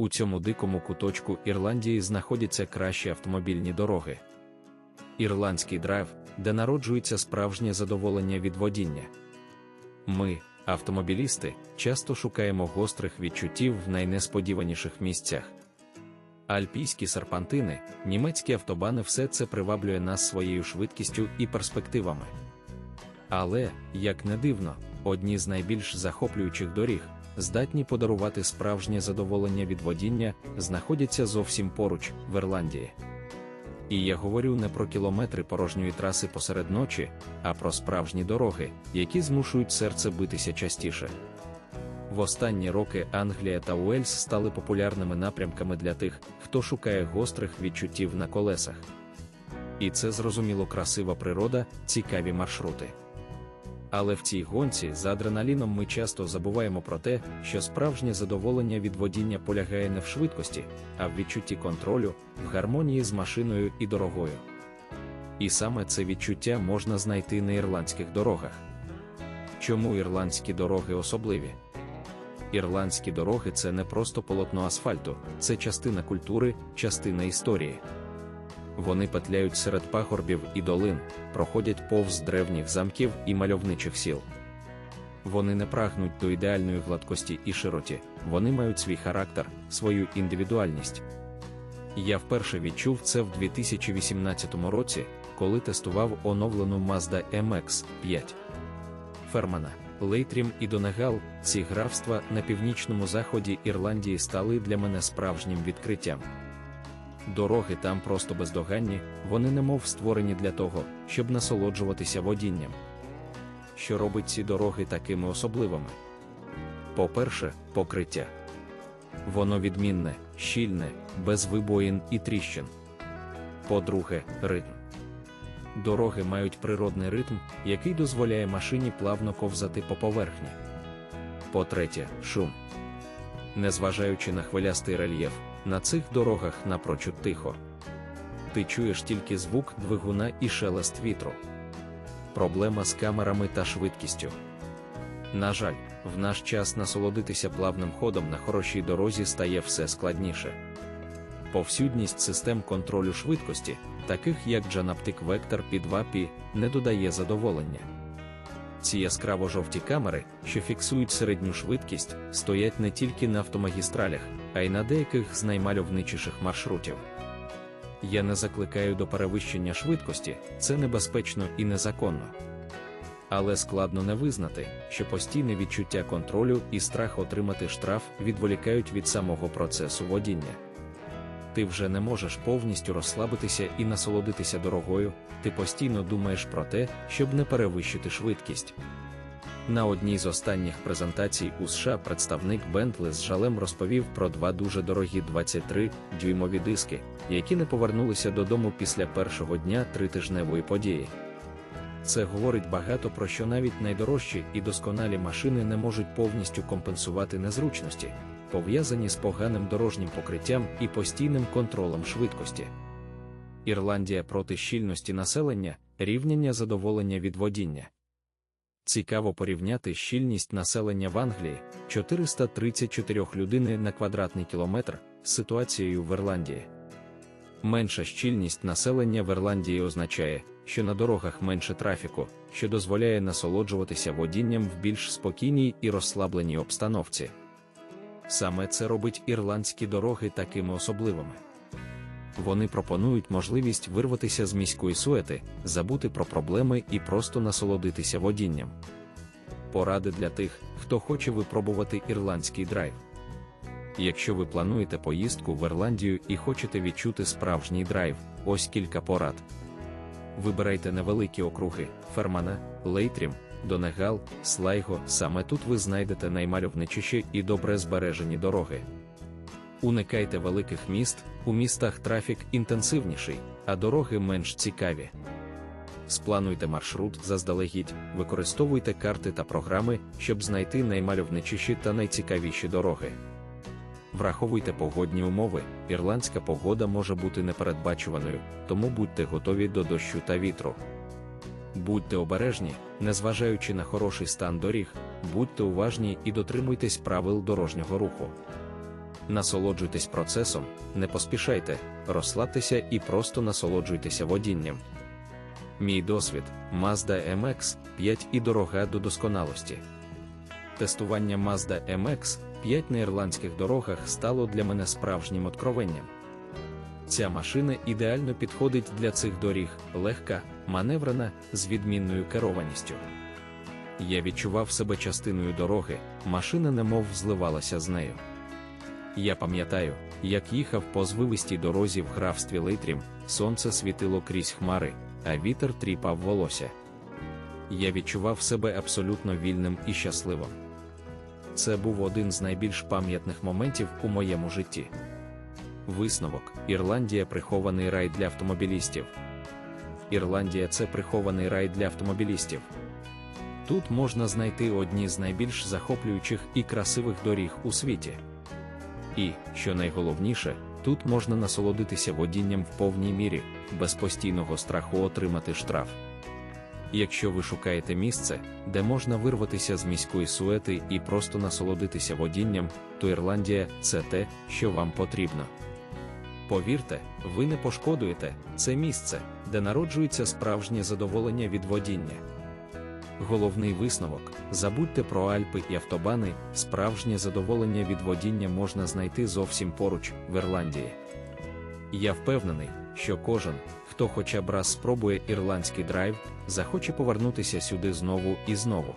У цьому дикому куточку Ірландії знаходяться кращі автомобільні дороги. Ірландський драйв, де народжується справжнє задоволення від водіння. Ми, автомобілісти, часто шукаємо гострих відчуттів в найнесподіваніших місцях. Альпійські серпантини, німецькі автобани все це приваблює нас своєю швидкістю і перспективами. Але, як не дивно, одні з найбільш захоплюючих доріг, здатні подарувати справжнє задоволення від водіння, знаходяться зовсім поруч в Ірландії. І я говорю не про кілометри порожньої траси посеред ночі, а про справжні дороги, які змушують серце битися частіше. В останні роки Англія та Уельс стали популярними напрямками для тих, хто шукає гострих відчуттів на колесах. І це зрозуміло красива природа, цікаві маршрути. Але в цій гонці за адреналіном ми часто забуваємо про те, що справжнє задоволення від водіння полягає не в швидкості, а в відчутті контролю, в гармонії з машиною і дорогою. І саме це відчуття можна знайти на ірландських дорогах. Чому ірландські дороги особливі? Ірландські дороги це не просто полотно асфальту, це частина культури, частина історії. Вони петляють серед пагорбів і долин, проходять повз древніх замків і мальовничих сіл. Вони не прагнуть до ідеальної гладкості і широті, вони мають свій характер, свою індивідуальність. Я вперше відчув це в 2018 році, коли тестував оновлену Mazda MX-5. Фермана, Лейтрім і Донегал, ці графства на північному заході Ірландії стали для мене справжнім відкриттям. Дороги там просто бездоганні, вони немов створені для того, щоб насолоджуватися водінням. Що робить ці дороги такими особливими? По-перше, покриття. Воно відмінне, щільне, без вибоїн і тріщин. По-друге, ритм. Дороги мають природний ритм, який дозволяє машині плавно ковзати по поверхні. По-третє, шум. Незважаючи на хвилястий рельєф, на цих дорогах напрочуд тихо. Ти чуєш тільки звук двигуна і шелест вітру. Проблема з камерами та швидкістю. На жаль, в наш час насолодитися плавним ходом на хорошій дорозі стає все складніше. Повсюдність систем контролю швидкості, таких як Janaptic Vector P2P, не додає задоволення. Ці яскраво жовті камери, що фіксують середню швидкість, стоять не тільки на автомагістралях, а й на деяких з наймальовничіших маршрутів. Я не закликаю до перевищення швидкості, це небезпечно і незаконно. Але складно не визнати, що постійне відчуття контролю і страх отримати штраф відволікають від самого процесу водіння. Ти вже не можеш повністю розслабитися і насолодитися дорогою, ти постійно думаєш про те, щоб не перевищити швидкість. На одній з останніх презентацій у США представник Bentley з жалем розповів про два дуже дорогі 23 дюймові диски, які не повернулися додому після першого дня тритижневої події. Це говорить багато про що навіть найдорожчі і досконалі машини не можуть повністю компенсувати незручності, пов'язані з поганим дорожнім покриттям і постійним контролем швидкості. Ірландія проти щільності населення, рівняння задоволення від водіння. Цікаво порівняти щільність населення в Англії 434 людини на квадратний кілометр з ситуацією в Ірландії. Менша щільність населення в Ірландії означає, що на дорогах менше трафіку, що дозволяє насолоджуватися водінням в більш спокійній і розслабленій обстановці. Саме це робить ірландські дороги такими особливими. Вони пропонують можливість вирватися з міської суети, забути про проблеми і просто насолодитися водінням. Поради для тих, хто хоче випробувати ірландський драйв. Якщо ви плануєте поїздку в Ірландію і хочете відчути справжній драйв, ось кілька порад. Вибирайте невеликі округи Фермана, Лейтрім, Донегал, Слайго. Саме тут ви знайдете наймальовничіші і добре збережені дороги. Уникайте великих міст, у містах трафік інтенсивніший, а дороги менш цікаві. Сплануйте маршрут заздалегідь, використовуйте карти та програми, щоб знайти наймальовничіші та найцікавіші дороги. Враховуйте погодні умови, ірландська погода може бути непередбачуваною, тому будьте готові до дощу та вітру. Будьте обережні, незважаючи на хороший стан доріг, будьте уважні і дотримуйтесь правил дорожнього руху. Насолоджуйтесь процесом, не поспішайте, розслабтеся і просто насолоджуйтеся водінням. Мій досвід Mazda MX-5 і дорога до досконалості. Тестування Mazda MX-5 на ірландських дорогах стало для мене справжнім откровенням. Ця машина ідеально підходить для цих доріг, легка, маневрена, з відмінною керованістю. Я відчував себе частиною дороги, машина немов зливалася з нею. Я пам'ятаю, як їхав по звивистій дорозі в графстві Лейтрім, сонце світило крізь хмари, а вітер тріпав волосся. Я відчував себе абсолютно вільним і щасливим. Це був один з найбільш пам'ятних моментів у моєму житті. Висновок: Ірландія прихований рай для автомобілістів. Ірландія це прихований рай для автомобілістів. Тут можна знайти одні з найбільш захоплюючих і красивих доріг у світі. І, що найголовніше, тут можна насолодитися водінням в повній мірі, без постійного страху отримати штраф. Якщо ви шукаєте місце, де можна вирватися з міської суети і просто насолодитися водінням, то Ірландія це те, що вам потрібно. Повірте, ви не пошкодуєте це місце, де народжується справжнє задоволення від водіння. Головний висновок: забудьте про Альпи і автобани, справжнє задоволення від водіння можна знайти зовсім поруч в Ірландії. Я впевнений, що кожен, хто хоча б раз спробує ірландський драйв, захоче повернутися сюди знову і знову.